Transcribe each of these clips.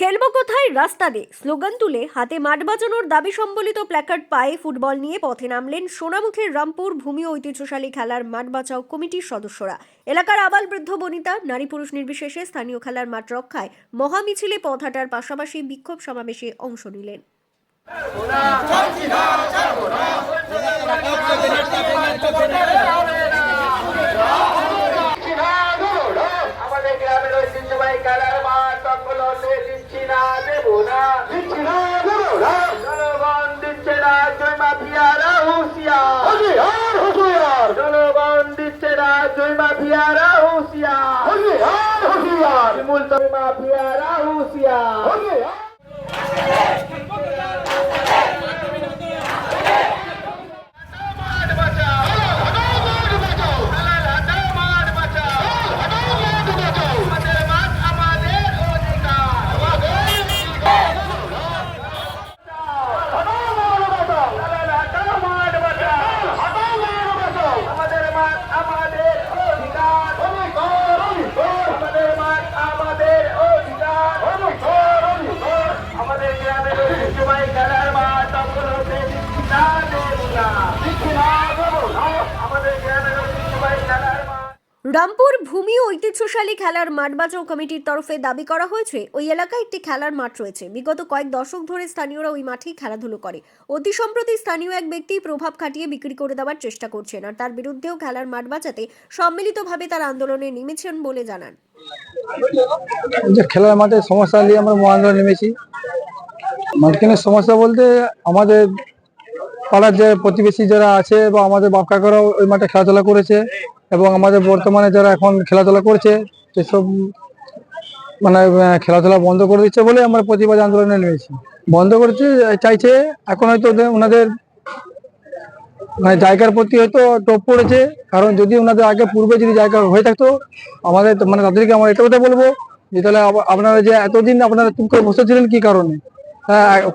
রাস্তাতে স্লোগান তুলে হাতে মাঠ বাজানোর দাবি সম্বলিত প্ল্যাকার্ড পায়ে ফুটবল নিয়ে পথে নামলেন সোনামুখের রামপুর ভূমি ঐতিহ্যশালী খেলার মাঠ বাঁচাও কমিটির সদস্যরা এলাকার আবাল বৃদ্ধ বনিতা নারী পুরুষ নির্বিশেষে স্থানীয় খেলার মাঠ রক্ষায় মহামিছিলে পথ হাঁটার পাশাপাশি বিক্ষোভ সমাবেশে অংশ নিলেন Mabiara Rusia. Okay. রামপুর ভূমি ঐতিহ্যশালী খেলার মাঠ বাঁচাও কমিটির তরফে দাবি করা হয়েছে, ওই এলাকায় একটি খেলার মাঠ রয়েছে। বিগত কয়েক দশক ধরে স্থানীয়রা ওই মাঠেই খেলাধুলো করে। অতি সম্প্রতি স্থানীয় এক ব্যক্তি প্রভাব খাটিয়ে বিক্রি করে দেওয়ার চেষ্টা করছেন আর তার বিরুদ্ধেও খেলার মাঠ বাঁচাতে সম্মিলিতভাবে তার আন্দোলনে নেমেছেন বলে জানান। খেলার মাঠে সমস্যা নিয়ে আমরা নেমেছি। মাঝখানের সমস্যা বলতে আমাদের পাড়ার যে প্রতিবেশী যারা আছে বা আমাদের বাপ কাকারাও ওই মাঠে খেলাধুলা করেছে এবং আমাদের বর্তমানে যারা এখন খেলাধুলা করছে সেসব মানে খেলাধুলা বন্ধ করে দিচ্ছে বলে আমরা প্রতিবাদ আন্দোলনে নেমেছি। বন্ধ করেছে, চাইছে, এখন হয়তো ওনাদের মানে জায়গার প্রতি হয়তো টোপ পড়েছে, কারণ যদি ওনাদের আগে পূর্বে যদি জায়গা হয়ে থাকতো, আমাদের মানে তাদেরকে আমরা এটা কথা বলব যে তাহলে আপনারা যে এতদিন আপনারা চুপ করে বসেছিলেন কি কারণে?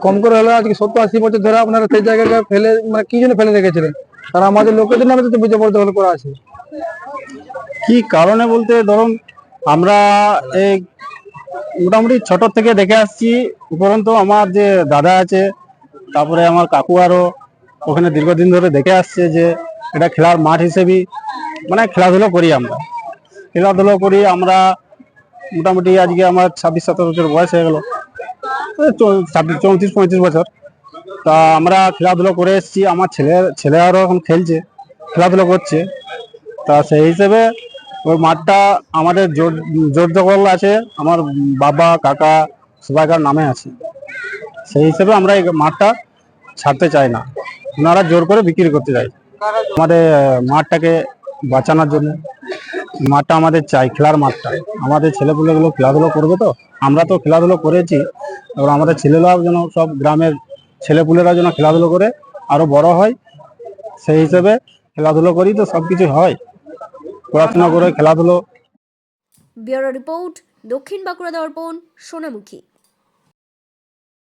কম করে হলে আজকে সত্তর আশি বছর ধরে আপনারা সেই জায়গাটা ফেলে মানে কি জন্য ফেলে রেখেছিলেন? কারণ আমাদের লোকেদের নামে তো বিজয় দখল করা আছে। কি কারণে বলতে ধরুন, আমরা এই মোটামুটি ছোট থেকে দেখে আসছি, উপরন্ত আমার যে দাদা আছে, তারপরে আমার কাকু আরও ওখানে দীর্ঘদিন ধরে দেখে আসছে যে এটা খেলার মাঠ হিসেবেই মানে খেলাধুলো করি আমরা। খেলাধুলো করি আমরা মোটামুটি আজকে আমার ছাব্বিশ, সাতাশ বছর বয়স হয়ে গেল। ছাব্বিশ, চৌত্রিশ, পঁয়ত্রিশ বছর। তা আমরা খেলাধুলো করে এসেছি। আমার ছেলে ছেলে আরও এখন খেলছে, খেলাধুলো করছে। তা সেই হিসেবে ওই মাঠটা আমাদের জোর জোর আছে। আমার বাবা, কাকা, সবাইকার নামে আছে। সেই হিসেবে আমরা এই মাঠটা ছাড়তে চাই না। ওনারা জোর করে বিক্রি করতে চাই আমাদের মাঠটাকে বাঁচানোর জন্য। মাঠটা আমাদের চাই, খেলার মাঠটা। আমাদের ছেলেপুলেগুলো খেলাধুলো করবে তো? আমরা তো খেলাধুলো করেছি, এবার আমাদের ছেলেরাও যেন সব গ্রামের ছেলেপুলেরা যেন খেলাধুলো করে আরও বড় হয়, সেই হিসেবে খেলাধুলো করি তো সব কিছু হয়। পড়াশোনা করে খেলাধুলো। ব্যুরো রিপোর্ট, দক্ষিণ বাঁকুড়া দর্পণ, সোনামুখী।